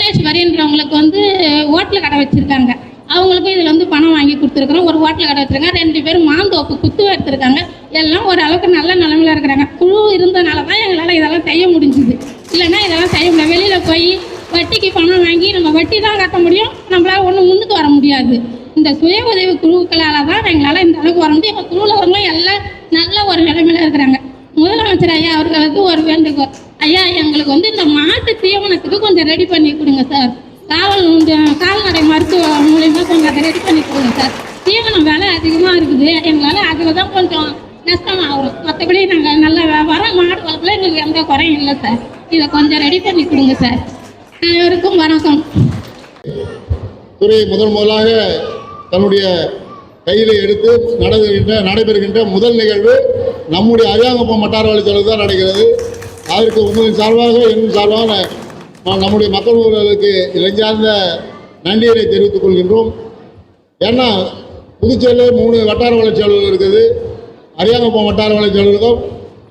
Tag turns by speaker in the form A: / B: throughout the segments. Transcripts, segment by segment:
A: புவனேஸ்வரின்றவங்களுக்கு வந்து ஹோட்டல் கடை வச்சுருக்காங்க. அவங்களுக்கும் இதில் வந்து பணம் வாங்கி கொடுத்துருக்குறோம். ஒரு ஹோட்டல் கடை வச்சுருக்காங்க. ரெண்டு பேரும் மாந்தோப்பு குத்து எடுத்துருக்காங்க. எல்லாம் ஓரளவுக்கு நல்ல நிலமையில இருக்கிறாங்க. குழு இருந்தனால தான் எங்களால் இதெல்லாம் செய்ய முடிஞ்சுது. இல்லைன்னா இதெல்லாம் செய்ய முடியாது. வெளியில் போய் வட்டிக்கு பணம் வாங்கி நம்ம வட்டி தான் கட்ட முடியும். நம்மளால் ஒன்றும் முன்னுக்கு வர முடியாது. இந்த சுய உதவி குழுக்களால் தான் எங்களால் இந்த அளவுக்கு வர முடியும். எங்கள் குழுவில் வரவங்களும் எல்லாம் நல்ல ஒரு நிலைமையில இருக்கிறாங்க. முதலமைச்சர் ஐயா அவர்களுக்கு ஒரு வேண்டுகோள். ஐயா எங்களுக்கு வந்து இந்த மாட்டு தீவனத்துக்கு கொஞ்சம் ரெடி பண்ணி கொடுங்க சார் காவல் கால்நடை மருத்துவ மூலயமா கொஞ்சம் அதை ரெடி பண்ணி கொடுங்க சார் தீவனம் விலை அதிகமாக இருக்குது. எங்களால் அதில் தான் கொஞ்சம் நஷ்டமாகும். மற்றபடி நாங்கள் நல்ல வியாபாரம் மாடு வளர்ப்புல எங்களுக்கு எந்த குறையும் இல்லை சார் இதை கொஞ்சம் ரெடி பண்ணி கொடுங்க சார் அனைவருக்கும் வணக்கம்.
B: துறை முதல் முதலாக தன்னுடைய கையில் எடுத்து நடந்துகின்ற நடைபெறுகின்ற முதல் நிகழ்வு நம்முடைய அரியாங்குப்பம் வட்டார வழித்தளவு தான் நடக்கிறது. அதற்கு உங்களின் சார்பாக என் சார்பாக நம்முடைய மக்கள் உறவுகளுக்கு இளைஞார்ந்த நன்றியை தெரிவித்துக் கொள்கின்றோம். ஏன்னா புதுச்சேரியில் மூணு வட்டார வளர்ச்சி அலுவலகம் இருக்குது. அரியாங்கப்பம் வட்டார வளர்ச்சி அலுவலகம்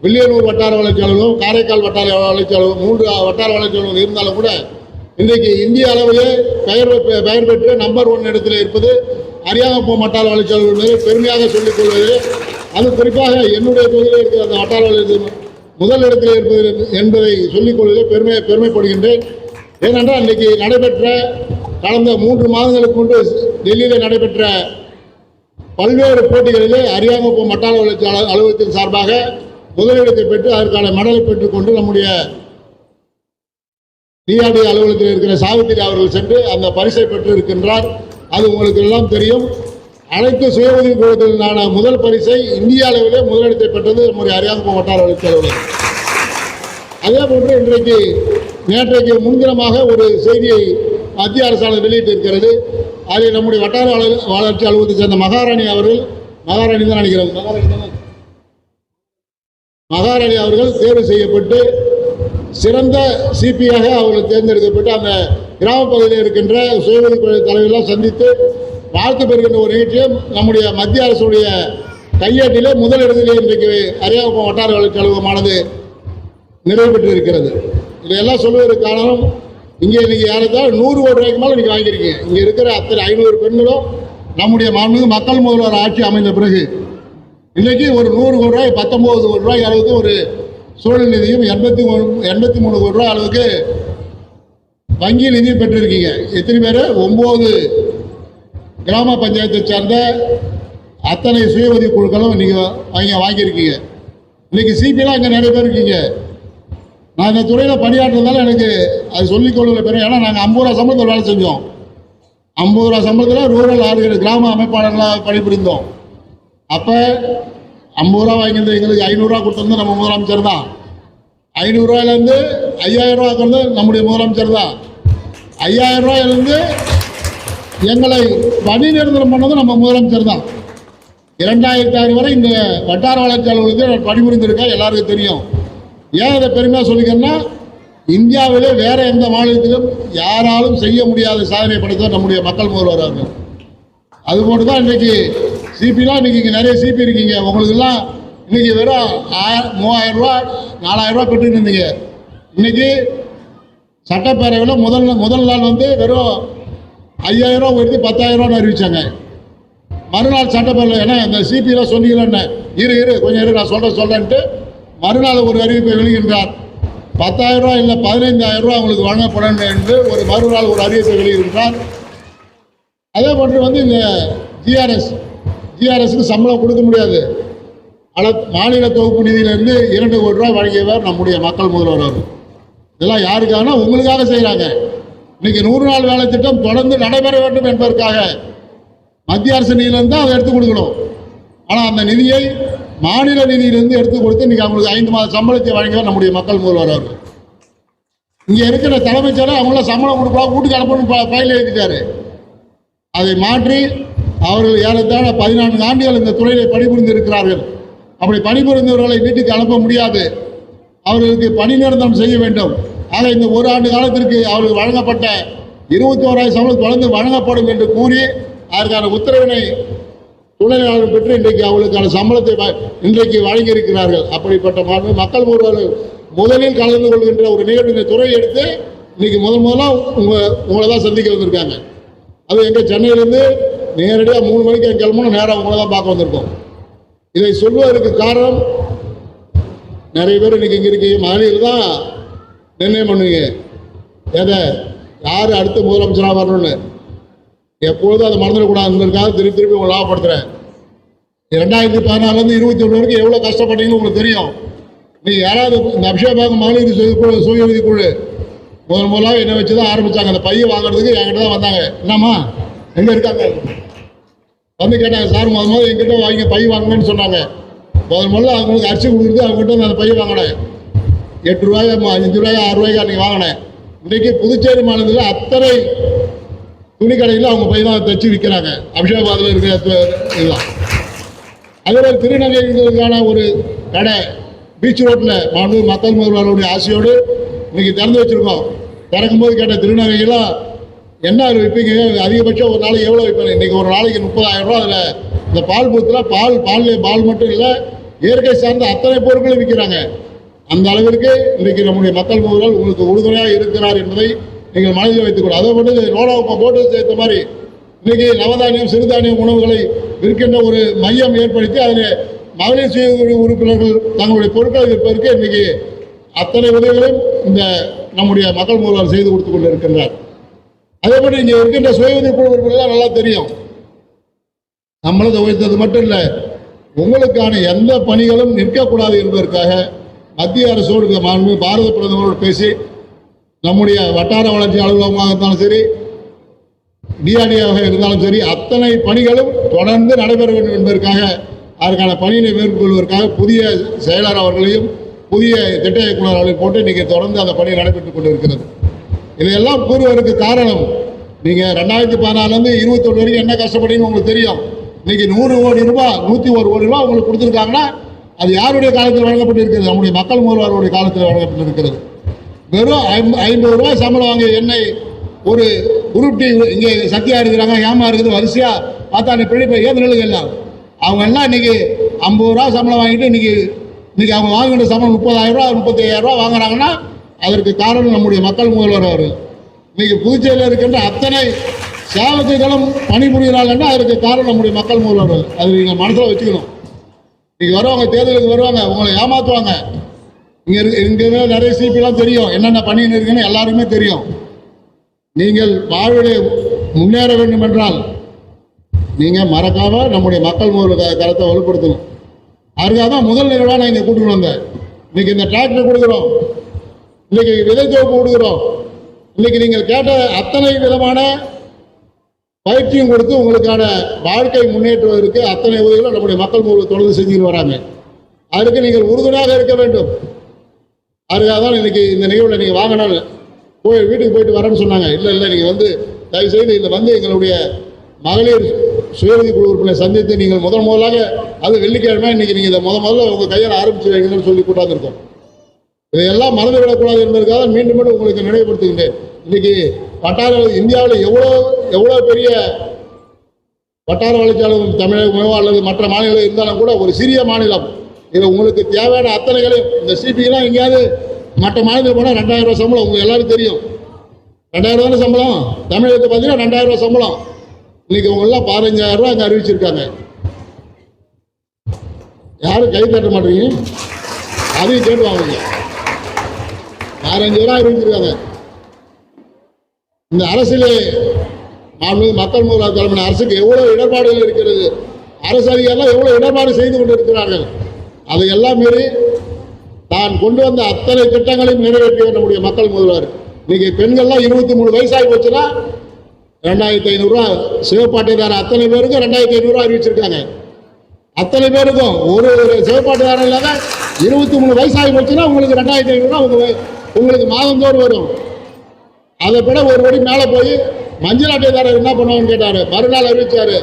B: வில்லியனூர் வட்டார வளர்ச்சி அலுவலகம் காரைக்கால் வட்டார வளர்ச்சி அலுவலகம் மூன்று வட்டார வளர்ச்சி அலுவலகம் இருந்தாலும் கூட இன்றைக்கு இந்திய அளவிலே பெயர் பெயர் பெற்று நம்பர் ஒன் இடத்தில் இருப்பது அரியாங்கப்பம் வட்டார வளர்ச்சி அலுவலகம் பெருமையாக சொல்லிக் கொள்வது. அது குறிப்பாக என்னுடைய தொகுதியில் இருக்கிற அந்த வட்டார வளர்ச்சி முதல் இடத்தில் இருப்பது என்பதை சொல்லிக்கொள்வதிலே பெருமை பெருமைப்படுகின்றேன். ஏனென்றால் இன்றைக்கு நடைபெற்ற கடந்த மூன்று மாதங்களுக்கு முன்பு டெல்லியில் நடைபெற்ற பல்வேறு போட்டிகளிலே அரியாங்குப்பம் மட்டாள வளர்ச்சி அலுவலகத்தின் சார்பாக முதலிடத்தை பெற்று அதற்கான மெடலை பெற்றுக்கொண்டு நம்முடைய டிஆர்டி அலுவலகத்தில் இருக்கிற சாவித்திரி அவர்கள் சென்று அந்த பரிசை பெற்று இருக்கின்றார் அது உங்களுக்கு எல்லாம் தெரியும். அனைத்து சுய உதவி குழுக்களிலான முதல் பரிசை இந்திய அளவிலே முதலிடத்தை பெற்றது நம்முடைய அரியாங்குப்பம் வட்டார வளர்ச்சி அலுவலர் அதே போன்று இன்றைக்கு நேற்றைக்கு முன்தினமாக ஒரு செய்தியை மத்திய அரசானது வெளியிட்டிருக்கிறது. அதில் நம்முடைய வட்டார வள- வளர்ச்சி அலுவலகத்தை சேர்ந்த மகாராணி அவர்கள் மகாராணி தான் நினைக்கிறேன். மகாராணி தானே? மகாராணி அவர்கள் தேர்வு செய்யப்பட்டு சிறந்த சிபியாக அவர்கள் தேர்ந்தெடுக்கப்பட்டு அந்த கிராம பகுதியில் இருக்கின்ற சுய உதவி தலைவர்களாக சந்தித்து வாழ்த்து பெறுகின்ற ஒரு நிகழ்ச்சியும் நம்முடைய மத்திய அரசுடைய கையேட்டிலே முதலிடத்திலே இன்றைக்கு அரியாங்குப்பம் வட்டார வளர்ச்சி அலுவலகமானது நிறைவு பெற்று இருக்கிறது இதையெல்லாம் சொல்வதற்கு காரணம் இங்கே இன்னைக்கு யாருக்காவது நூறு கோடி ரூபாய்க்கு மேலே இன்றைக்கி வாங்கியிருக்கீங்க. இங்கே இருக்கிற அத்தனை ஐநூறு பெண்களும் நம்முடைய மாண்புமிகு மக்கள் முதல்வர் ஆட்சி அமைந்த பிறகு இன்னைக்கு ஒரு நூறு கோடி ரூபாய் பத்தொம்போது கோடி ரூபாய் அளவுக்கு ஒரு சூழல் நிதியும் எண்பத்தி மூணு எண்பத்தி மூணு கோடி ரூபாய் அளவுக்கு வங்கி நிதியும் பெற்றிருக்கீங்க. எத்தனை பேர்? ஒம்பது கிராம பஞ்சாயத்தை சேர்ந்த அத்தனை சுய உதவி குழுக்களும் நீங்கள் வாங்கி வாங்கியிருக்கீங்க. இன்னைக்கு சிபிலாம் இங்கே நிறைய பேர் இருக்கீங்க. நான் இந்த துறையில் பணியாற்றுறதால எனக்கு அது சொல்லிக் கொள்கிற பெரிய ஏன்னா நாங்கள் ஐம்பது ரூபா சம்பளத்தில் வேலை செஞ்சோம். ஐம்பது ரூபா சம்பளத்தில் ரூரல் ஆளுநர் கிராம அமைப்பாளர்களாக பணிபுரிந்தோம். அப்போ ஐம்பது ரூபா வாங்கியிருந்த எங்களுக்கு ஐநூறுரூவா கொடுத்துருந்து நம்ம முதலமைச்சர் தான். ஐநூறுரூவாயிலேருந்து ஐயாயிரம் ரூபா கொண்டு நம்முடைய முதலமைச்சர் தான். ஐயாயிரம் ரூபாயிலேருந்து எங்களை பணி நிரந்தரம் பண்ணதும் நம்ம முதலமைச்சர் தான். இரண்டாயிரத்தி ஆறு வரை இந்த வட்டார வளர்ச்சி அலுவலகத்தில் பணிபுரிந்திருக்கா எல்லாருக்கும் தெரியும். ஏன் இதை பெருமையாக சொல்லிக்கிறேன்னா இந்தியாவிலே வேற எந்த மாநிலத்திலும் யாராலும் செய்ய முடியாத சாதனை படைத்த நம்முடைய மக்கள் முதல்வர் அவர்கள். அதுபோன்று தான் இன்னைக்கு சிபிலாம் இன்னைக்கு இங்கே நிறைய சிபி இருக்கீங்க. உங்களுக்கெல்லாம் இன்னைக்கு வெறும் ஆயிரம் மூவாயிரம் ரூபா நாலாயிரம் ரூபா பெற்றுன்னு இருந்தீங்க. இன்னைக்கு சட்டப்பேரவையில் முதல் முதல் நாள் வந்து வெறும் ஐயாயிரம் ரூபா உயர்த்தி பத்தாயிரம் ரூபான்னு அறிவிச்சாங்க. மறுநாள் சட்டப்பேரவை ஏன்னா இந்த சிபிலாம் சொன்னீங்களே இரு இரு கொஞ்சம் இரு நான் சொல்கிறேன் சொல்கிறேன்ட்டு மறுநாள் ஒரு அறிவிப்பை வெளியிடுகின்றார் பத்தாயிரம் ரூபா இல்லை பதினைந்தாயிரம் ரூபா உங்களுக்கு வழங்கப்படும் என்று ஒரு மறுநாள் ஒரு அறிவிப்பை வெளியிடுகின்றார் அதே போன்று வந்து இந்த ஜிஆர்எஸ் ஜிஆர்எஸ்க்கு சம்பளம் கொடுக்க முடியாது. ஆனால் மாநில தொகுப்பு நிதியிலிருந்து இரண்டு கோடி ரூபாய் வழங்கியவர் நம்முடைய மக்கள் முதல்வர் அவர் இதெல்லாம் யாருக்காகனா உங்களுக்காக செய்கிறாங்க இன்னைக்கு நூறு நாள் வேலை திட்டம் தொடர்ந்து நடைபெற வேண்டும் என்பதற்காக மத்திய அரசு நிதியிலிருந்து அதை எடுத்து கொடுக்கணும். ஆனால் அந்த நிதியை மாநில நிதியிலிருந்து எடுத்து கொடுத்து இன்னைக்கு அவங்களுக்கு ஐந்து மாத சம்பளத்தை வழங்க நம்முடைய மக்கள் முதல்வர் அவர்கள். இங்கே இருக்கிற தலைமைச் செயலர் அவங்கள சம்பளம் கொடுப்பா வீட்டுக்கு அனுப்பணும் பயில் எழுதிட்டாரு அதை மாற்றி அவர்கள் ஏறத்தாழ பதினான்கு ஆண்டுகள் இந்த துறையிலே பணிபுரிந்து இருக்கிறார்கள். அப்படி பணிபுரிந்தவர்களை வீட்டுக்கு அனுப்ப முடியாது. அவர்களுக்கு பணி நிரந்தரம் செய்ய வேண்டும். ஆனால் இந்த ஒரு ஆண்டு காலத்திற்கு அவர்களுக்கு வழங்கப்பட்ட இருபத்தி ஓராயிரம் சம்பளம் தொடர்ந்து வழங்கப்படும் என்று கூறி அதற்கான உத்தரவினை துணையாளர் பெற்று இன்றைக்கு அவர்களுக்கான சம்பளத்தை வ- இன்றைக்கு வழங்கியிருக்கிறார்கள். அப்படிப்பட்ட மாண்பு மக்கள் ஒருவர்கள் முதலில் கலந்து கொள்கின்ற ஒரு நிகழ்வு இந்த துறை எடுத்து இன்னைக்கு முதல் முதலாக உங்கள் உங்களை தான் சந்திக்க வந்திருக்காங்க. அது எங்கள் சென்னையிலேருந்து நேரடியாக மூணு மணிக்கு கிளம்பணும் நேராக உங்களை தான் பார்க்க வந்திருக்கோம். இதை சொல்வதற்கு காரணம் நிறைய பேர் இன்னைக்கு இங்கே இருக்கீங்க. மகளிர் தான் நிர்ணயம் பண்ணுவீங்க? எதை யார் அடுத்த முதலமைச்சராக வரணும்னு? எப்பொழுதும் அதை மறந்துடக்கூடாது. என்பதற்காக திருப்பி திருப்பி உங்களை லாபப்படுத்துகிறேன் ரெண்டாயிரத்தி பதினாலேருந்து இருபத்தி ஒன்று வரைக்கும் எவ்வளோ கஷ்டப்பட்டீங்கன்னு உங்களுக்கு தெரியும். நீங்கள் யாராவது இந்த அபிஷேகம் மகளிர் சுய குழு சுய உதவி குழு. முதல் முதலாக என்னை வச்சு தான் ஆரம்பித்தாங்க அந்த பையன் வாங்குறதுக்கு என்கிட்ட தான் வந்தாங்க. என்னம்மா? எங்கே இருக்காங்க? வந்து கேட்டாங்க சார் முதல் முதல்ல எங்கிட்ட வாங்கி பை வாங்குங்கன்னு சொன்னாங்க. முதல் முதல்ல அவங்களுக்கு அரிசி கொடுத்துட்டு அவங்ககிட்ட அந்த பையன் வாங்கினேன். எட்டு ரூபாய் அஞ்சு ரூபாய் ஆறு ரூபாய்க்கு அன்றைக்கி வாங்கினேன். இன்றைக்கி புதுச்சேரி மாநிலத்தில் அத்தனை துணி கடையில் அவங்க பை தான் தைச்சி விற்கிறாங்க அபிஷேகாபாத்தில் இருக்கிற இதுதான். அதே திருநங்கைகளுக்கான ஒரு கடை பீச் ரோட்டில் மாண்பு மக்கள் முதல்வர்களுடைய ஆசையோடு இன்னைக்கு திறந்து வச்சிருக்கோம். திறக்கும் போது கேட்ட திருநங்கைகளாம் என்ன விற்பீங்க? அதிகபட்சம் ஒரு நாளைக்கு எவ்வளோ விற்பேன் இன்னைக்கு ஒரு நாளைக்கு முப்பதாயிரம் ரூபா அதில். இந்த பால் பூத்தில் பால் பால் பால் மட்டும் இல்லை இயற்கை சார்ந்த அத்தனை பொருட்களும் விற்கிறாங்க அந்த அளவிற்கு இன்றைக்கு நம்முடைய மக்கள் முதல்வர் உங்களுக்கு உறுதுணையாக இருக்கிறார் என்பதை நீங்கள் மனதில் வைத்துக் கொள்ள அதை மட்டும் ரோடா போட்டு சேர்த்த மாதிரி இன்னைக்கு நவதானியம் சிறுதானியம் உணவுகளை விற்கின்ற ஒரு மையம் ஏற்படுத்தி அதில் மகளிர் சுய உதவி உறுப்பினர்கள் தங்களுடைய பொருட்களை விற்பதற்கு இன்னைக்கு அத்தனை உதவிகளையும் இந்த நம்முடைய மக்கள் முதல்வர் செய்து கொடுத்து கொண்டு இருக்கின்றார் அதே மாதிரி இங்கே இருக்கின்ற சுய உதவி குழு உறுப்பினர்கள் நல்லா தெரியும். நம்மளது உயர்த்தது மட்டும் இல்லை உங்களுக்கான எந்த பணிகளும் நிற்கக்கூடாது என்பதற்காக மத்திய அரசோடு மாண்பு பாரத பிரதமரோடு பேசி நம்முடைய வட்டார வளர்ச்சி அலுவலகமாக இருந்தாலும் சரி டிஆர்டியாக இருந்தாலும் சரி அத்தனை பணிகளும் தொடர்ந்து நடைபெற வேண்டும் என்பதற்காக அதற்கான பணியினை மேற்கொள்வதற்காக புதிய செயலர் அவர்களையும் புதிய திட்ட இயக்குனர் அவர்களையும் போட்டு நீங்கள் தொடர்ந்து அந்த பணி நடைபெற்றுக் கொண்டிருக்கிறது. இதையெல்லாம் கூறுவதற்கு காரணம் நீங்கள் ரெண்டாயிரத்தி பதினாலேருந்து இருபத்தொன்று வரைக்கும் என்ன கஷ்டப்பட்டீங்கன்னு உங்களுக்கு தெரியும். இன்னைக்கு நூறு கோடி ரூபாய் நூற்றி ஒரு கோடி ரூபாய் உங்களுக்கு கொடுத்துருக்காங்கன்னா அது யாருடைய காலத்தில் வழங்கப்பட்டிருக்கிறது? நம்முடைய மக்கள் முதல்வருடைய காலத்தில் வழங்கப்பட்டிருக்கிறது. வெறும் ஐம்ப- ஐம்பது ரூபாய் சம்பளம் வாங்கிய எண்ணெய் ஒரு உருட்டி இங்கே சத்தியா இருக்கிறாங்க ஏமா இருக்குது வரிசையாக பார்த்தா நீ பிழைப்பை ஏது நிலைகள் எல்லாம். அவங்க எல்லாம் இன்னைக்கு ஐம்பது ரூபா சம்பளம் வாங்கிட்டு இன்னைக்கு இன்னைக்கு அவங்க வாங்குகிற சம்பளம் முப்பதாயிரம் ரூபா முப்பத்தி ஐயாயிரம் ரூபா வாங்குறாங்கன்னா அதற்கு காரணம் நம்முடைய மக்கள் முதல்வர் அவர்கள். இன்னைக்கு புதுச்சேரியில் இருக்கின்ற அத்தனை சேவகர்களும் பணிபுரிகிறாங்கன்னா அதற்கு காரணம் நம்முடைய மக்கள் முதல்வர்கள் அது நீங்கள் மனசில் வச்சுக்கணும். இன்னைக்கு வருவாங்க தேர்தலுக்கு வருவாங்க உங்களை ஏமாத்துவாங்க. இங்க இருக்கு இங்க நிறைய சிபிலாம் தெரியும். என்னென்ன பண்ணின்னு இருக்குன்னு எல்லாருக்குமே தெரியும். நீங்கள் வாழ்விலே முன்னேற வேண்டும் என்றால் நீங்க மறக்காம நம்முடைய மக்கள் முதல் கருத்தை வலுப்படுத்தணும். அதுக்காக தான் முதல் நிகழ்வாக நான் இங்கே கூட்டிட்டு வந்தேன். இன்னைக்கு இந்த டிராக்டர் கொடுக்குறோம். இன்னைக்கு விதை தொகுப்பு கொடுக்குறோம். இன்னைக்கு நீங்கள் கேட்ட அத்தனை விதமான பயிற்சியும் கொடுத்து உங்களுக்கான வாழ்க்கை முன்னேற்றுவதற்கு அத்தனை உதவிகளும் நம்முடைய மக்கள் மூலம் தொடர்ந்து செஞ்சுட்டு வராங்க. அதற்கு நீங்கள் உறுதுணையாக இருக்க வேண்டும். அதுக்காக தான் இன்னைக்கு இந்த நிகழ்வில் நீங்கள் வாங்கினால் போய் வீட்டுக்கு போயிட்டு வரேன்னு சொன்னாங்க. இல்லை இல்லை நீங்கள் வந்து தயவு செய்து இதில் வந்து எங்களுடைய மகளிர் சுயநிதி குழு உறுப்பினை சந்தித்து நீங்கள் முதல் முதலாக அது வெள்ளிக்கிழமை இன்னைக்கு நீங்கள் இதை முத முதல்ல உங்கள் கையால் ஆரம்பிச்சு வைங்கன்னு சொல்லி கூட்டாந்துருக்கோம். இதையெல்லாம் மறந்து விடக்கூடாது என்பதற்காக மீண்டும் மீண்டும் உங்களுக்கு நினைவுபடுத்துகின்றேன். இன்னைக்கு வட்டார இந்தியாவில் எவ்வளோ எவ்வளோ பெரிய வட்டார வளர்ச்சி தமிழகமோ அல்லது மற்ற மாநிலம் இருந்தாலும் கூட ஒரு சிறிய மாநிலம். இதில் உங்களுக்கு தேவையான அத்தனைகளையும் இந்த சிபிலாம் எங்கேயாவது மற்ற மாநிலத்தில் போனால் ரெண்டாயிரம் ரூபா சம்பளம் உங்களுக்கு எல்லாரும் தெரியும். ரெண்டாயிரம் ரூபா சம்பளம்? தமிழகத்தை பார்த்தீங்கன்னா ரெண்டாயிரம் ரூபா சம்பளம். இன்னைக்கு உங்களெல்லாம் பதினஞ்சாயிரம் ரூபா அங்கே அறிவிச்சிருக்காங்க. யாரும் கை தட்ட மாட்டீங்க. அதையும் கேட்டு வாங்க பதினஞ்சு அறிவிச்சிருக்காங்க. இந்த அரசிலே மாண்புமிகு மக்கள் முதல்வர் தலைமையான அரசுக்கு எவ்வளவு இடர்பாடுகள் இருக்கிறது? அரசு அதிகாரிகள் எவ்வளவு இடர்பாடு செய்து கொண்டிருக்கிறார்கள்? அதையெல்லாம் மீறி தான் கொண்டு வந்த அத்தனை திட்டங்களையும் நிறைவேற்றிய நம்முடைய மக்கள் முதல்வர். இன்னைக்கு பெண்கள்லாம் இருபத்தி மூணு வயசாகி போச்சுன்னா ரெண்டாயிரத்தி ஐநூறுரூவா சிவப்பாட்டைதாரர் அத்தனை பேருக்கும் ரெண்டாயிரத்தி ஐநூறுரூவா அறிவிச்சிருக்காங்க. அத்தனை பேருக்கும் ஒரு ஒரு சிவப்பாட்டுதாரர் இல்லாத இருபத்தி மூணு வயசாகி போச்சுன்னா உங்களுக்கு ரெண்டாயிரத்தி ஐநூறுரூவா உங்களுக்கு உங்களுக்கு மாதந்தோறும் வரும். அதை விட ஒரு படி மேலே போய் மஞ்சள் அட்டைதாரர் என்ன பண்ணுவாங்கன்னு கேட்டார்? மறுநாள் அறிவிச்சார்.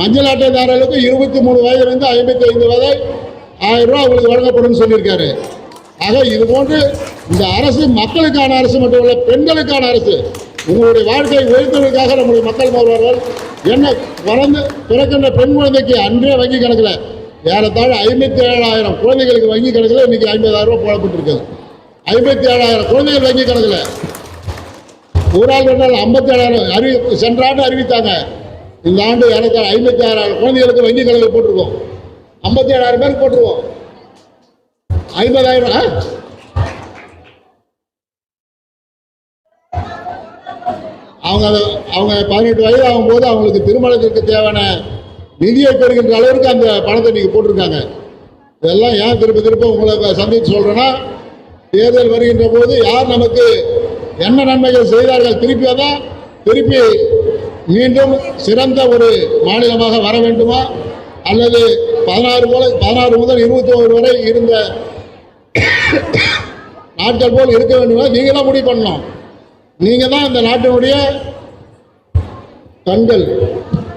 B: மஞ்சள் அட்டைதாரர்களுக்கு இருபத்தி மூணு வயதுலேருந்து ஐம்பத்தி ஐந்து வரை ஆயிரம் ரூபாய் அவங்களுக்கு வழங்கப்படும்னு சொல்லியிருக்காரு. ஆக இது போன்று இந்த அரசு மக்களுக்கான அரசு மட்டும் இல்லை பெண்களுக்கான அரசு. உங்களுடைய வாழ்க்கையை உயர்த்துவதற்காக நம்முடைய மக்கள் மாறுவார்கள் என்ன வளர்ந்து பிறக்கின்ற பெண் குழந்தைக்கு அன்றே வங்கி கணக்கில் ஏறத்தாழ ஐம்பத்தி ஏழாயிரம் குழந்தைகளுக்கு வங்கி கணக்கில் இன்னைக்கு ஐம்பதாயிரம் ரூபா போடப்பட்டிருக்குது. ஐம்பத்தி ஏழாயிரம் குழந்தைகள் வங்கி கணக்கில். ஒரு ஆள் ரெண்டு நாள் ஐம்பத்தேழாயிரம் சென்ற ஆண்டு அறிவித்தாங்க. இந்த ஆண்டு எனக்கு ஐம்பத்தி ஆறாயிரம் குழந்தைகளுக்கு வங்கி கணக்கில் போட்டிருக்கோம். ஐம்பத்தி ஏழாயிரம் பேருக்கு போட்டுருவோம் ஐம்பதாயிரம் அவங்க அவங்க பதினெட்டு வயது ஆகும்போது அவங்களுக்கு திருமணத்திற்கு தேவையான நிதியை பெறுகின்ற அளவிற்கு அந்த பணத்தை நீங்கள் போட்டிருக்காங்க. இதெல்லாம் ஏன் திரும்ப திரும்ப உங்களை சந்தித்து சொல்கிறேன்னா தேர்தல் வருகின்ற போது யார் நமக்கு என்ன நன்மைகள் செய்தார்கள் திருப்பி அதை திருப்பி மீண்டும் சிறந்த ஒரு மாநிலமாக வர வேண்டுமா? அல்லது பதினாறு போல பதினாறு முதல் இருபத்தி ஓரு வரை இருந்த நாட்கள் போல் இருக்க வேண்டுமா? நீங்கள் தான் முடிவு பண்ணணும். நீங்கள் தான் இந்த நாட்டினுடைய கண்கள்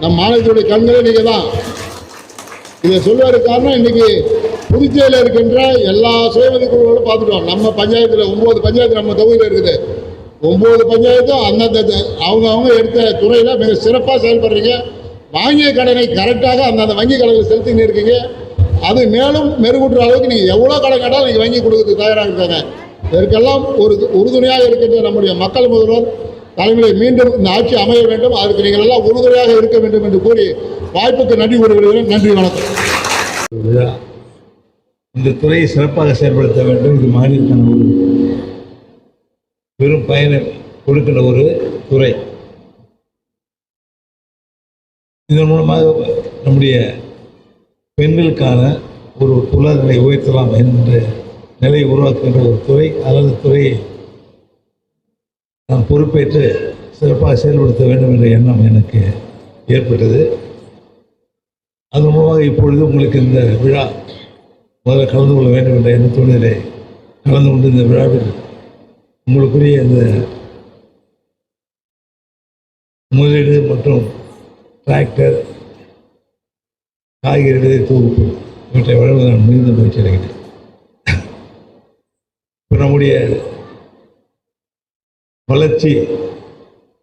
B: நம் மாநிலத்தினுடைய கண்களே நீங்கள் தான் இதை சொல்வதற்கு காரணம் இன்னைக்கு புதுச்சேரியில் இருக்கின்ற எல்லா சுயமதி குழுக்களும் பார்த்துட்டோம். நம்ம பஞ்சாயத்தில் ஒம்பது பஞ்சாயத்து நம்ம தொகுதியில் இருக்குது. ஒம்பது பஞ்சாயத்தும் அந்தந்த அவங்க அவங்க எடுத்த துறையில் மிக சிறப்பாக செயல்படுறீங்க. வாங்கிய கடனை கரெக்டாக அந்தந்த வங்கி கணக்கில் செலுத்தின்னு இருக்கீங்க. அது மேலும் மெருகூட்டுற அளவுக்கு நீங்கள் எவ்வளோ கடன் கேட்டாலும் நீங்கள் வங்கி கொடுக்கறதுக்கு தயாராக இருக்காங்க இதற்கெல்லாம் ஒரு உறுதுணையாக இருக்கின்ற நம்முடைய மக்கள் முதல்வர் தலைமுறை மீண்டும் இந்த ஆட்சி அமைய வேண்டும். அதற்கு நீங்கள் எல்லாம் உறுதுணையாக இருக்க வேண்டும் என்று கூறி வாய்ப்புக்கு நன்றி கூறுகிறேன். நன்றி வணக்கம்.
C: இந்த துறையை சிறப்பாக செயல்படுத்த வேண்டும். இது மாநிலத்தின் ஒரு பெரும் பயனை கொடுக்கின்ற ஒரு துறை. இதன் மூலமாக நம்முடைய பெண்களுக்கான ஒரு பொருளாதார உயர்த்தலாம் என்ற நிலையை உருவாக்குகின்ற ஒரு துறை அல்லது துறையை நான் பொறுப்பேற்று சிறப்பாக செயல்படுத்த வேண்டும் என்ற எண்ணம் எனக்கு ஏற்பட்டது. அதன் மூலமாக இப்பொழுது உங்களுக்கு இந்த விழா முதல்ல கலந்து கொள்ள வேண்டும் என்ற எண்ணத்தோடு கலந்து கொண்டு இந்த விழாவில் உங்களுக்குரிய இந்த முதலீடு மற்றும் டிராக்டர் காய்கறி தூக்கு தொகுப்பு இவற்றை வழங்க நான் மிகுந்த முயற்சி அடைகிறேன் இப்போ நம்முடைய வளர்ச்சி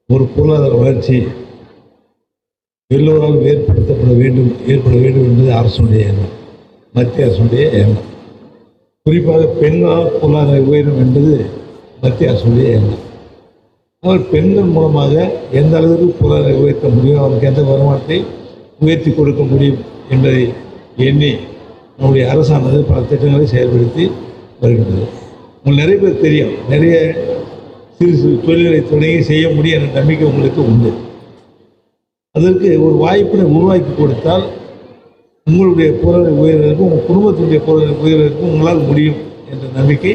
C: ஒரு பொருளாதார வளர்ச்சி எல்லோராலும் ஏற்படுத்தப்பட வேண்டும் ஏற்பட வேண்டும் என்பது அரசுடைய எண்ணம் மத்திய அரசுடைய எண்ணம். குறிப்பாக பெண்களால் பொருளாதார உயரும் என்பது மத்திய அரசுடைய எண்ணம் ஆனால் பெண்கள் மூலமாக எந்த அளவுக்கு பொருளாதார உயர்த்த முடியும் அவருக்கு எந்த வருமானத்தை உயர்த்தி கொடுக்க முடியும் என்பதை எண்ணி நம்முடைய அரசானது பல திட்டங்களை செயல்படுத்தி வருகின்றது. உங்களுக்கு நிறைய பேர் தெரியும். நிறைய சிறு சிறு தொழில்களை தொடங்கி செய்ய முடியும் என்ற நம்பிக்கை உங்களுக்கு உண்டு. அதற்கு ஒரு வாய்ப்பினை உருவாக்கி கொடுத்தால் உங்களுடைய பொருளாதார உயர்வதற்கும் உங்கள் குடும்பத்தினுடைய பொருளாதார உயர்வதற்கும் உங்களால் முடியும் என்ற நம்பிக்கை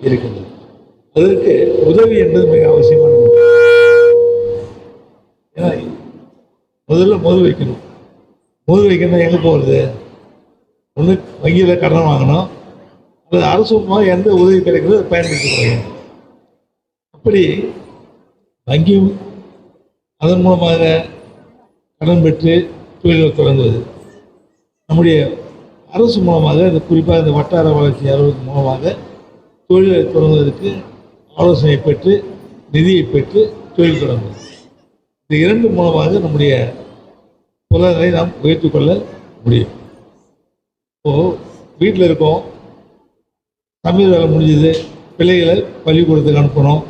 C: இருக்கின்றது. அதற்கு உதவி என்பது மிக அவசியமான ஏன்னா முதல்ல முதல் வைக்கணும். மோது வைக்கணும் எங்கே போகிறது ஒன்று வங்கியில் கடன் வாங்கணும். அல்லது அரசு மூலமாக எந்த உதவி கிடைக்கிறதோ அதை அப்படி வங்கியும் அதன் மூலமாக கடன் பெற்று தொழிலை தொடங்குவது. நம்முடைய அரசு மூலமாக இந்த குறிப்பாக இந்த வட்டார வளர்ச்சி அலுவலகம் மூலமாக தொழிலை தொடங்குவதற்கு ஆலோசனை பெற்று நிதியை பெற்று தொழில் தொடங்கும் இந்த இரண்டு மூலமாக நம்முடைய பொருளாதாரத்தை நாம் உயர்த்தி கொள்ள முடியும். இப்போது வீட்டில் இருக்கோம். சமையல் வேலை முடிஞ்சது. பிள்ளைகளை பள்ளிக்கூடத்துக்கு அனுப்பணும்.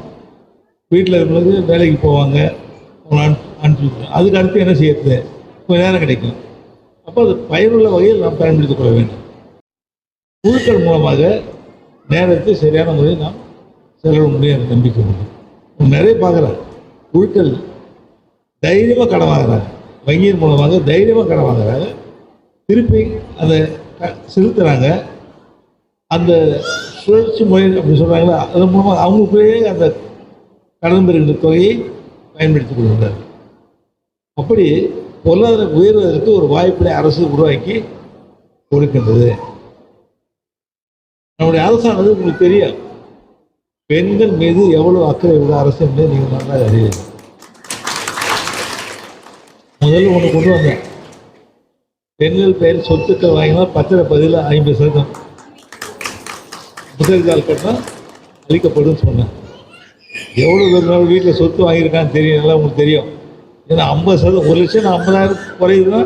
C: வீட்டில் இருக்கும்போது வேலைக்கு போவாங்க. அவங்களை அனுப்பி அதுக்கு அடுத்து என்ன செய்யறது? கொஞ்சம் நேரம் கிடைக்கும். அப்போ அது பயனுள்ள வகையில் நாம் பயன்படுத்திக் கொள்ள வேண்டும். குழுக்கள் மூலமாக நேரத்தை சரியான முறையில் நாம் செலவிட முடியும் நம்பிக்கை உண்டு நிறைய பார்க்குறாங்க குழுக்கள் தைரியமாக கடன் வாங்குறாங்க வங்கியின் மூலமாக தைரியமாக கடன் வாங்குறாங்க. திருப்பி அதை செலுத்துகிறாங்க அந்த சுழற்சி முறை அப்படி சொல்கிறாங்களா அதன் மூலமாக அவங்களுக்குள்ளேயே அந்த கடன் பெறுகின்ற தொகையை பயன்படுத்திக் கொள்கின்றனர் அப்படி பொருளாதார உயர்வதற்கு ஒரு வாய்ப்பினை அரசு உருவாக்கி கொடுக்கின்றது. நம்முடைய அரசானது உங்களுக்கு தெரியும். பெண்கள் மீது எவ்வளவு அக்கறை உள்ள அரசு என்பதை நீங்கள் நல்லா அறிவீர்கள் முதல்ல ஒன்று கொண்டு வந்தேன் பெண்கள் பெயர் சொத்துக்கள் வாங்கினா பத்திரப்பதிவில் ஐம்பது சதவீதம். முதல் கால் கட்டினா அளிக்கப்படும் சொன்னேன். எவ்வளோ பேர் நாள் வீட்டில் சொத்து வாங்கியிருக்கான்னு தெரியும் நல்லா உங்களுக்கு தெரியும். ஏன்னா ஐம்பது சதவீதம் ஒரு லட்சம் ஐம்பதாயிரம் குறையுதுன்னா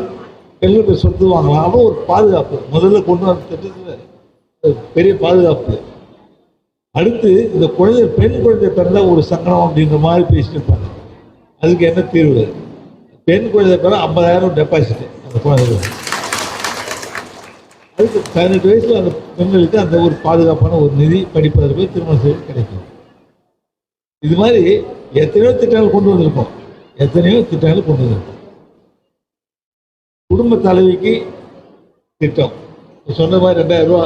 C: பெண்கள் பேர் சொத்து வாங்கலாம். அப்போ ஒரு பாதுகாப்பு. முதல்ல கொண்டு வந்த திட்டத்தில் பெரிய பாதுகாப்பு. அடுத்து இந்த குழந்தை பெண் குழந்தை பிறந்தா ஒரு சங்கடம் அப்படின்ற மாதிரி பேசிட்டு இருப்பாங்க. அதுக்கு என்ன தீர்வு? பெண் குழந்தை பிறந்தா ஐம்பதாயிரம் டெபாசிட் அந்த குழந்தைக்கு. அதுக்கு பதினெட்டு வயசில் அந்த பெண்களுக்கு அந்த ஒரு பாதுகாப்பான ஒரு நிதி படிப்பதற்கு திருமணம் செய்ய கிடைக்கும். இது மாதிரி எத்தனையோ திட்டங்கள் கொண்டு வந்திருக்கோம். எத்தனையோ திட்டங்கள் கொண்டு வந்திருக்கோம். குடும்ப தலைவிக்கு திட்டம். சொன்ன மாதிரி ரெண்டாயிரம் ரூபா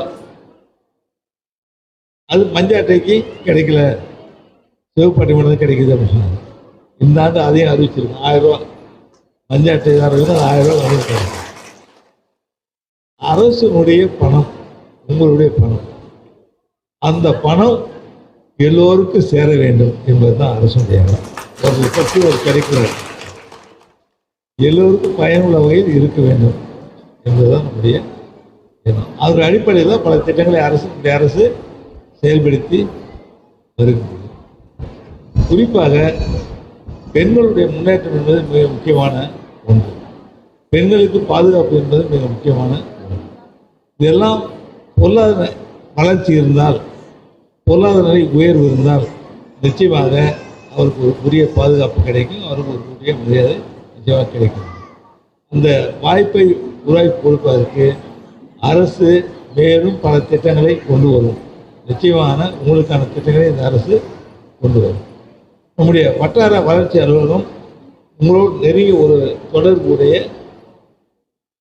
C: அது மஞ்ச அட்டைக்கு கிடைக்கல. சிவப்பாட்டி மட்டும் கிடைக்குது அப்படின்னு சொன்னாங்க. இந்த ஆண்டு அதையும் அறிவிச்சிருக்கோம். ஆயிரம் ரூபா. அட்டைதாரர்கள் அட்டைக்காரர்களுக்கு ஆயிரம் ரூபா வழங்கியிருக்காங்க அரசுனுடைய பணம் உங்களுடைய பணம். அந்த பணம் எல்லோருக்கும் சேர வேண்டும் என்பதுதான் அரசுடைய எண்ணம். அவர்களை பற்றி ஒரு கரிக்குலர் எல்லோருக்கும் பயனுள்ள வகையில் இருக்க வேண்டும் என்பதுதான் நம்முடைய எண்ணம். அதன் அடிப்படையில் தான் பல திட்டங்களை அரசு அரசு செயல்படுத்தி வருகிறது குறிப்பாக பெண்களுடைய முன்னேற்றம் என்பது மிக முக்கியமான ஒன்று. பெண்களுக்கு பாதுகாப்பு என்பது மிக முக்கியமான ஒன்று. இதெல்லாம் பொருளாதார வளர்ச்சி இருந்தால் பொருளாதார நிலை உயர்வு இருந்தால் நிச்சயமாக அவருக்கு ஒரு புதிய பாதுகாப்பு கிடைக்கும் அவருக்கு ஒரு புதிய மரியாதை நிச்சயமாக கிடைக்கும். அந்த வாய்ப்பை உருவாக்கி கொடுப்பதற்கு அரசு மேலும் பல திட்டங்களை கொண்டு வரும். நிச்சயமான உங்களுக்கான திட்டங்களை இந்த அரசு கொண்டு வரும். நம்முடைய வட்டார வளர்ச்சி அலுவலகம் உங்களோடு நெருங்கிய ஒரு தொடர்புடைய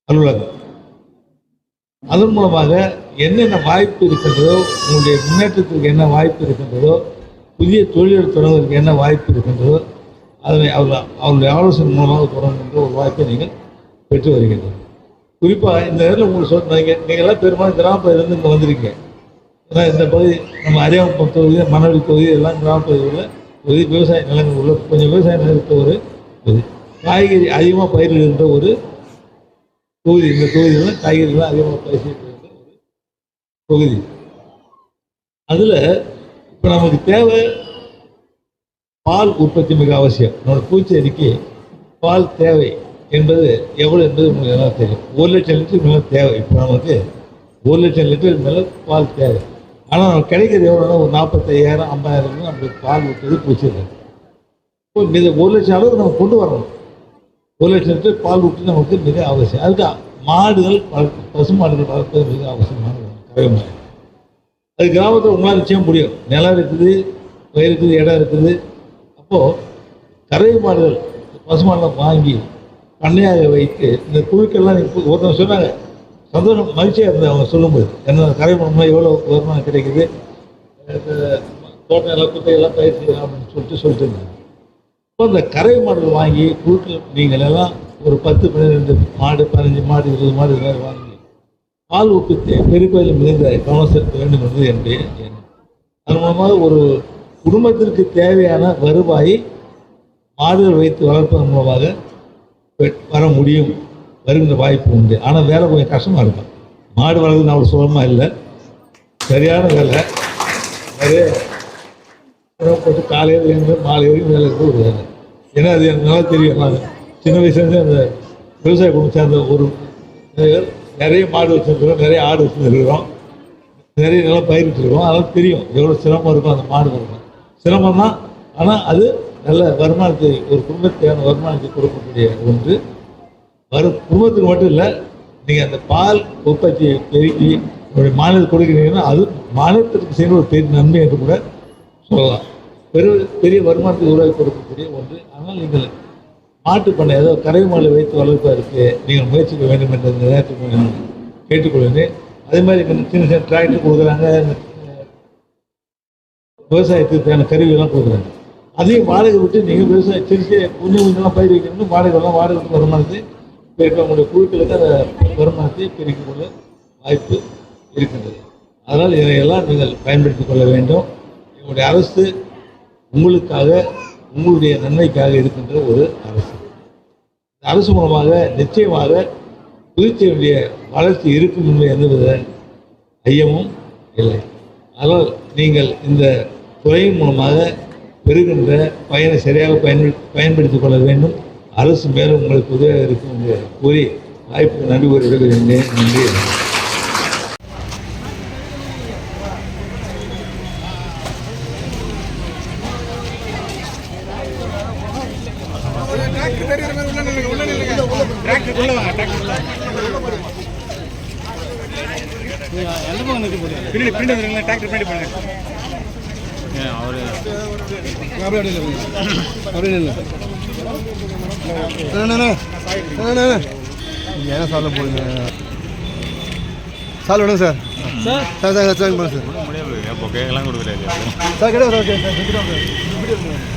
C: அலுவலகம். அதன் மூலமாக என்னென்ன வாய்ப்பு இருக்கின்றதோ உங்களுடைய முன்னேற்றத்திற்கு என்ன வாய்ப்பு இருக்கின்றதோ புதிய தொழில்கள் தொடங்குவதற்கு என்ன வாய்ப்பு இருக்கின்றதோ அதனை அவர் அவருடைய ஆலோசனை மூலமாக தொடங்குகின்ற ஒரு வாய்ப்பை நீங்கள் பெற்று வருகின்றனர். குறிப்பாக இந்த நேரத்தில் உங்களுக்கு சொன்னீங்க நீங்கள்லாம் பெரும்பாலும் கிராமப்பகுதியிலேருந்து இங்கே வந்திருக்கீங்க. ஏன்னா இந்த பகுதி நம்ம அரியாங்குப்பம் தொகுதி மணவெளி தொகுதி எல்லாம் கிராமப்பகுதியில் பகுதி விவசாய நிலங்கள் உள்ள கொஞ்சம் விவசாய நிலத்த ஒரு பகுதி. காய்கறி அதிகமாக பயிரிடுகின்ற ஒரு தொகுதி. இந்த தொகுதியில் காய்கறிகள்லாம் அதிகமாக பயிர் செய்யப்படுகின்ற ஒரு தொகுதி. அதில் இப்போ நமக்கு தேவை பால் உற்பத்தி மிக அவசியம். நம்மளோட பூச்செடிக்கு பால் தேவை என்பது எவ்வளோ என்பது உங்களுக்கு எல்லாம் தெரியும். ஒரு லட்சம் லிட்டர் மேலே தேவை. இப்போ நமக்கு ஒரு லட்சம் லிட்டர் மேலே பால் தேவை. ஆனால் கிடைக்கிறது எவ்வளோனா ஒரு நாற்பத்தையாயிரம் ஐம்பதாயிரம் நம்மளுக்கு பால் ஊற்றுறது பூச்சிடுறது இப்போ மிக ஒரு லட்சம் அளவுக்கு நம்ம கொண்டு வரணும். ஒரு லட்சம் லிட்டர் பால் விட்டு நமக்கு மிக அவசியம். அதுக்கு மாடுகள் வளர்ப்பு பசு மாடுகள் வளர்ப்பது மிக அவசியமான ஒன்று அது கிராமத்தில் உங்களால் நிச்சயம் முடியும். நிலம் இருக்குது பயிர் இருக்குது இடம் இருக்குது. அப்போது கறவை மாடுகள் பசுமாடெல்லாம் வாங்கி பண்ணையாக வைத்து இந்த குழுக்கள்லாம் இப்போ ஒருத்தவங்க சொன்னாங்க சந்தோஷம் மகிழ்ச்சியாக இருந்தது அவங்க சொல்லும்போது. என்ன கரை மாடுலாம் எவ்வளோ வருமானம் கிடைக்குது? தோட்டம் எல்லாம் குட்டையெல்லாம் பயிர் செய்யலாம் அப்படின்னு சொல்லிட்டு சொல்லிட்டு இருந்தாங்க. இப்போ அந்த கரை மாடுகள் வாங்கி கூட்டில் நீங்கள் எல்லாம் ஒரு பத்து பன்னிரெண்டு மாடு பதினஞ்சு மாடு இருபது மாடு இதெல்லாம் வாங்கி பால் உற்பத்தி பெருக்கோயில் மிகுந்த கவனம் செலுத்த வேண்டும் என்பது என்னுடைய எண்ணம். அதன் மூலமாக ஒரு குடும்பத்திற்கு தேவையான வருவாயை மாடுகள் வைத்து வளர்ப்பதன் மூலமாக வர முடியும். வருகின்ற வாய்ப்பு உண்டு. ஆனால் வேலை கொஞ்சம் கஷ்டமாக இருக்கும். மாடு வளர்க்குறது அவ்வளோ சுலபமாக இல்லை. சரியான வேலை. நிறைய உணவு போட்டு காலையில் இருந்து மாலை வரைக்கும் வேலை இருக்கிற ஒரு வேலை. ஏன்னா அது எனக்கு நல்லா தெரியும். நான் சின்ன வயசுலேருந்து அந்த விவசாய குடும்பம் சேர்ந்த ஒரு நிறைய- நிறைய மாடு வச்சுருக்கிறோம் நிறைய ஆடு வச்சுருக்கிறோம். நிறைய நல்லா பயிரிட்டுருக்கோம் அதெல்லாம் தெரியும் எவ்வளோ சிரமம் இருக்கும் அந்த மாடு வரும் சிரமம் தான் ஆனால் அது நல்ல வருமானத்தை ஒரு குடும்பத்துக்கான வருமானத்தை கொடுக்கக்கூடிய ஒன்று. வரும். குடும்பத்துக்கு மட்டும் இல்லை நீங்கள் அந்த பால் உற்பத்தியை பெருக்கி உங்களுடைய மாநிலத்துக்கு கொடுக்குறீங்கன்னா அது மாநிலத்திற்கு செய்கிற ஒரு பெரிய நன்மை என்று கூட சொல்லலாம். பெரு பெரிய வருமானத்தை உருவாக்கி கொடுக்கக்கூடிய ஒன்று. ஆனால் நீங்கள் மாட்டு பண்ணை ஏதோ கரை மாலை வைத்து வளர்ப்பதற்கு நீங்கள் முயற்சிக்க வேண்டும் என்ற நேரத்துக்கு நேரத்தில் நான் கேட்டுக்கொள்கிறேன். அதே மாதிரி சின்ன சின்ன டிராக்டர் கொடுக்குறாங்க. விவசாயத்துக்கு தேவையான கருவியெல்லாம் கொடுக்குறாங்க. அதையும் வாடகை விட்டு நீங்கள் விவசாயம் சின்ன சின்ன கொஞ்சம் கொஞ்சமாக பயிர் வைக்கணும் வாடகைலாம் வாடகை விட்டு வருமானத்தை பெருக்க உங்களுடைய குழுக்களுக்கு அந்த வருமானத்தை பெருக்கிக் கொள்ள வாய்ப்பு இருக்கின்றது. அதனால் இதையெல்லாம் நீங்கள் பயன்படுத்திக் கொள்ள வேண்டும். எங்களுடைய அரசு உங்களுக்காக உங்களுடைய நன்மைக்காக இருக்கின்ற ஒரு அரசு. இந்த அரசு மூலமாக நிச்சயமாக புதுச்சேரியுடைய வளர்ச்சி இருக்கும் என்று எந்தவித ஐயமும் இல்லை. அதனால் நீங்கள் இந்த துறையின் மூலமாக பெறுகின்ற பயனை சரியாக பயன்படுத்தி பயன்படுத்திக் கொள்ள வேண்டும். அரசு மேலும் உங்களுக்கு உதவியாக இருக்கும் என்று கூறி வாய்ப்புக்கு நன்றி கூறி விடுகிறேன் நன்றி.
D: சால் விடுங்க sir. Sir. Sir sir sir sir. Sir கிடையாது சார் ஓகே சார் சார்.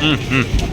E: ம் ம்.